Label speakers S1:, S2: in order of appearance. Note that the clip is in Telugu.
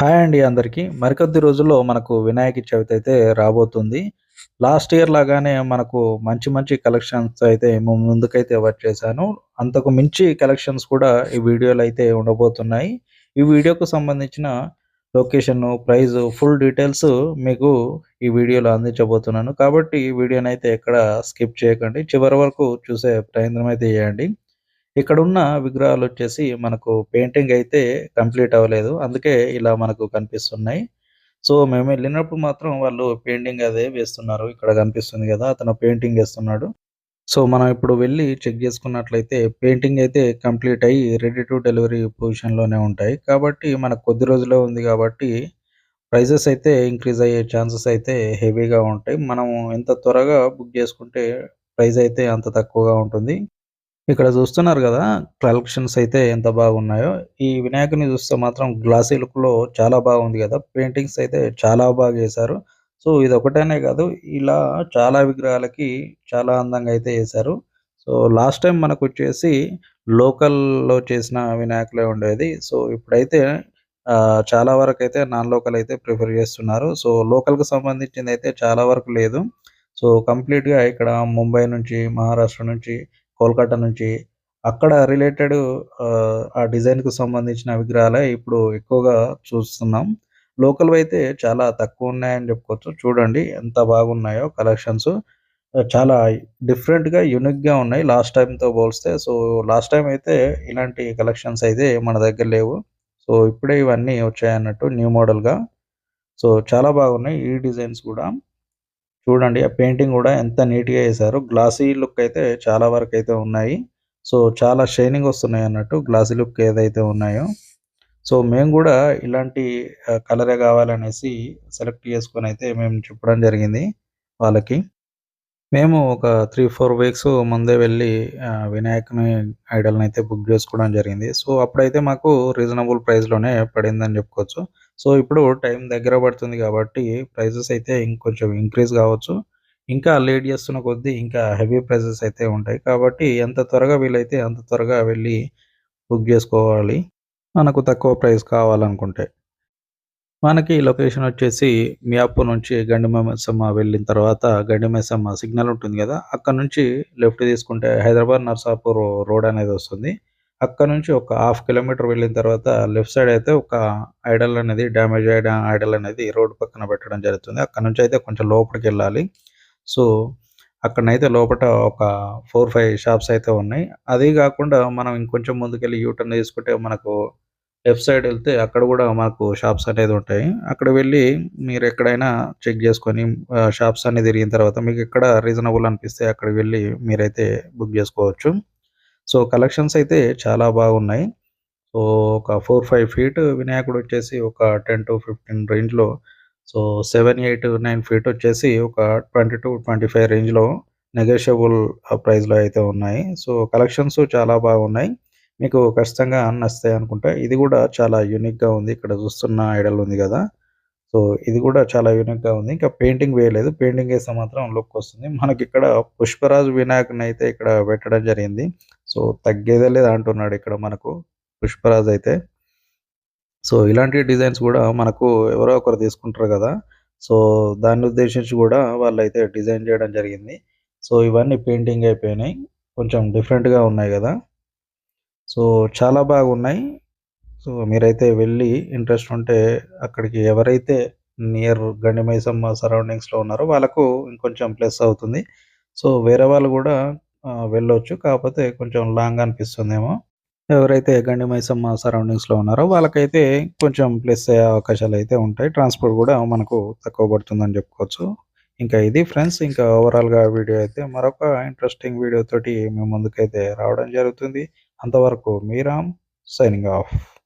S1: హాయ్ అండి అందరికీ. మరికొద్ది రోజుల్లో మనకు వినాయక చవితి అయితే రాబోతుంది. లాస్ట్ ఇయర్ లాగానే మనకు మంచి మంచి కలెక్షన్స్ అయితే ముందుకైతే వచ్చేసాను అంతకు మించి కలెక్షన్స్ కూడా ఈ వీడియోలు అయితే ఉండబోతున్నాయి. ఈ వీడియోకు సంబంధించిన లొకేషన్ ప్రైస్ ఫుల్ డీటెయిల్స్ మీకు ఈ వీడియోలో అందించబోతున్నాను. కాబట్టి ఈ వీడియోని అయితే ఎక్కడ స్కిప్ చేయకండి. చివరి వరకు చూసే ప్రయత్నం అయితే చేయండి. ఇక్కడ ఉన్న విగ్రహాలు వచ్చేసి మనకు పెయింటింగ్ అయితే కంప్లీట్ అవ్వలేదు. అందుకే ఇలా మనకు కనిపిస్తున్నాయి. సో మేము వెళ్ళినప్పుడు మాత్రం వాళ్ళు పెయింటింగ్ అదే వేస్తున్నారు. ఇక్కడ కనిపిస్తుంది కదా అతను పెయింటింగ్ వేస్తున్నాడు. సో మనం ఇప్పుడు వెళ్ళి చెక్ చేసుకున్నట్లయితే పెయింటింగ్ అయితే కంప్లీట్ అయ్యి రెడీ టు డెలివరీ పొజిషన్లోనే ఉంటాయి. కాబట్టి మనకు కొద్ది రోజులే ఉంది కాబట్టి ప్రైజెస్ అయితే ఇంక్రీజ్ అయ్యే ఛాన్సెస్ అయితే హెవీగా ఉంటాయి. మనం ఎంత త్వరగా బుక్ చేసుకుంటే ప్రైస్ అయితే అంత తక్కువగా ఉంటుంది. ఇక్కడ చూస్తున్నారు కదా కలెక్షన్స్ అయితే ఎంత బాగున్నాయో. ఈ వినాయకుని చూస్తే మాత్రం గ్లాసీ లుక్లో చాలా బాగుంది కదా. పెయింటింగ్స్ అయితే చాలా బాగా వేశారు సో ఇది ఒకటేనే కాదు ఇలా చాలా విగ్రహాలకి చాలా అందంగా అయితే వేశారు సో లాస్ట్ టైం మనకు వచ్చేసి లోకల్లో చేసిన వినాయకులే ఉండేది. సో ఇప్పుడైతే చాలా వరకు అయితే నాన్ లోకల్ అయితే ప్రిఫర్ చేస్తున్నారు. సో లోకల్కి సంబంధించింది అయితే చాలా వరకు లేదు. సో కంప్లీట్గా ఇక్కడ ముంబై నుంచి మహారాష్ట్ర నుంచి కోల్కతా నుంచి. అక్కడ రిలేటెడ్ ఆ డిజైన్కు సంబంధించిన విగ్రహాలే ఇప్పుడు ఎక్కువగా చూస్తున్నాం. లోకల్ అయితే చాలా తక్కువ ఉన్నాయని చెప్పుకోవచ్చు. చూడండి ఎంత బాగున్నాయో కలెక్షన్స్ చాలా డిఫరెంట్గా గా ఉన్నాయి. లాస్ట్ టైం తో పోలిస్తే సో లాస్ట్ టైం అయితే ఇలాంటి కలెక్షన్స్ అయితే మన దగ్గర లేవు. సో ఇప్పుడే ఇవన్నీ వచ్చాయన్నట్టు న్యూ మోడల్గా. సో చాలా బాగున్నాయి ఈ డిజైన్స్ కూడా. చూడండి ఆ పెయింటింగ్ కూడా ఎంత నీట్గా వేశారు. గ్లాసీ లుక్ అయితే చాలా వరకు అయితే ఉన్నాయి. సో చాలా షైనింగ్ వస్తున్నాయి అన్నట్టు గ్లాసీ లుక్ ఏదైతే ఉన్నాయో. సో మేము కూడా ఇలాంటి కలరే కావాలనేసి సెలెక్ట్ చేసుకొని అయితే మేము చెప్పడం జరిగింది వాళ్ళకి. మేము ఒక త్రీ ఫోర్ వీక్స్ ముందే వెళ్ళి వినాయకుని ఐడల్ని అయితే బుక్ చేసుకోవడం జరిగింది. సో అప్పుడైతే మాకు రీజనబుల్ ప్రైస్లోనే పడిందని చెప్పుకోవచ్చు. సో ఇప్పుడు టైం దగ్గర పడుతుంది కాబట్టి ప్రైజెస్ అయితే ఇంకొంచెం ఇంక్రీజ్ కావచ్చు. ఇంకా లేట్ చేస్తున్న కొద్దీ ఇంకా హెవీ ప్రైజెస్ అయితే ఉంటాయి. కాబట్టి ఎంత త్వరగా వీలైతే అంత త్వరగా వెళ్ళి బుక్ చేసుకోవాలి. మనకు తక్కువ ప్రైస్ కావాలనుకుంటే. మనకి లొకేషన్ వచ్చేసి మియాపూర్ నుంచి గండిమేసమ్మ వెళ్ళిన తర్వాత గండిమేసమ్మ సిగ్నల్ ఉంటుంది కదా అక్కడ నుంచి లెఫ్ట్ తీసుకుంటే హైదరాబాద్ నర్సాపూర్ రోడ్ అనేది వస్తుంది. అక్కడ నుంచి ఒక హాఫ్ కిలోమీటర్ వెళ్ళిన తర్వాత లెఫ్ట్ సైడ్ అయితే ఒక ఐడల్ అనేది డ్యామేజ్ అయిన ఐడల్ అనేది రోడ్ పక్కన పెట్టడం జరుగుతుంది. అక్కడ నుంచి అయితే కొంచెం లోపలికి వెళ్ళాలి. సో అక్కడనైతే లోపల ఒక ఫోర్ ఫైవ్ షాప్స్ అయితే ఉన్నాయి. అదే కాకుండా మనం ఇంకొంచెం ముందుకెళ్ళి యూటర్న్ తీసుకుంటే మనకు లెఫ్ట్ సైడ్ వెళ్తే అక్కడ కూడా మాకు షాప్స్ అనేది ఉంటాయి. అక్కడ వెళ్ళి మీరు ఎక్కడైనా చెక్ చేసుకొని షాప్స్ అన్ని తిరిగిన తర్వాత మీకు ఎక్కడ రీజనబుల్ అనిపిస్తే అక్కడికి వెళ్ళి మీరైతే బుక్ చేసుకోవచ్చు. సో కలెక్షన్స్ అయితే చాలా బాగున్నాయి. సో ఒక ఫోర్ ఫైవ్ ఫీట్ వినాయకుడు వచ్చేసి ఒక టెన్ టు ఫిఫ్టీన్ రేంజ్లో so seven eight nine feet వచ్చేసి ఒక ట్వంటీ టు ట్వంటీ ఫైవ్ రేంజ్లో నెగోషియబుల్ ప్రైస్లో అయితే ఉన్నాయి. సో కలెక్షన్స్ చాలా బాగున్నాయి. మీకు ఖచ్చితంగా నచ్చుతాయి అనుకుంటా ఇది కూడా చాలా యూనిక్గా ఉంది. ఇక్కడ చూస్తున్న ఐడల్ ఉంది కదా. సో ఇది కూడా చాలా యూనిక్గా ఉంది. ఇంకా పెయింటింగ్ వేయలేదు. పెయింటింగ్ వేస్తే మాత్రం లుక్ వస్తుంది. మనకి ఇక్కడ పుష్పరాజు వినాయకుని అయితే ఇక్కడ పెట్టడం జరిగింది. సో తగ్గేదే లేదు అంటున్నాడు ఇక్కడ మనకు పుష్పరాజు అయితే. సో ఇలాంటి డిజైన్స్ కూడా మనకు ఎవరో ఒకరు తీసుకుంటారు కదా. సో దాన్ని ఉద్దేశించి కూడా వాళ్ళు అయితే డిజైన్ చేయడం జరిగింది. సో ఇవన్నీ పెయింటింగ్ అయిపోయినాయి. కొంచెం డిఫరెంట్గా ఉన్నాయి కదా. సో చాలా బాగున్నాయి. సో మీరైతే వెళ్ళి ఇంట్రెస్ట్ ఉంటే అక్కడికి ఎవరైతే నియర్ గండిమైసమ్మ సరౌండింగ్స్లో ఉన్నారో వాళ్ళకు ఇంకొంచెం ప్లస్ అవుతుంది. సో వేరే వాళ్ళు కూడా ఆ, వెళ్ళొచ్చు. కాకపోతే కొంచెం లాంగ్ అనిపిస్తుందేమో. ఎవరైతే గండిమైసమ్మ సరౌండింగ్స్లో ఉన్నారో వాళ్ళకైతే కొంచెం ప్లస్ అయ్యే అవకాశాలు అయితే ఉంటాయి. ట్రాన్స్పోర్ట్ కూడా మనకు తక్కువ పడుతుందని చెప్పుకోవచ్చు. ఇంకా ఇది ఫ్రెండ్స్ ఇంకా ఓవరాల్గా వీడియో అయితే మరొక ఇంట్రెస్టింగ్ వీడియో తోటి మీ ముందుకైతే రావడం జరుగుతుంది. అంతవరకు మీరామ్ సైనింగ్ ఆఫ్.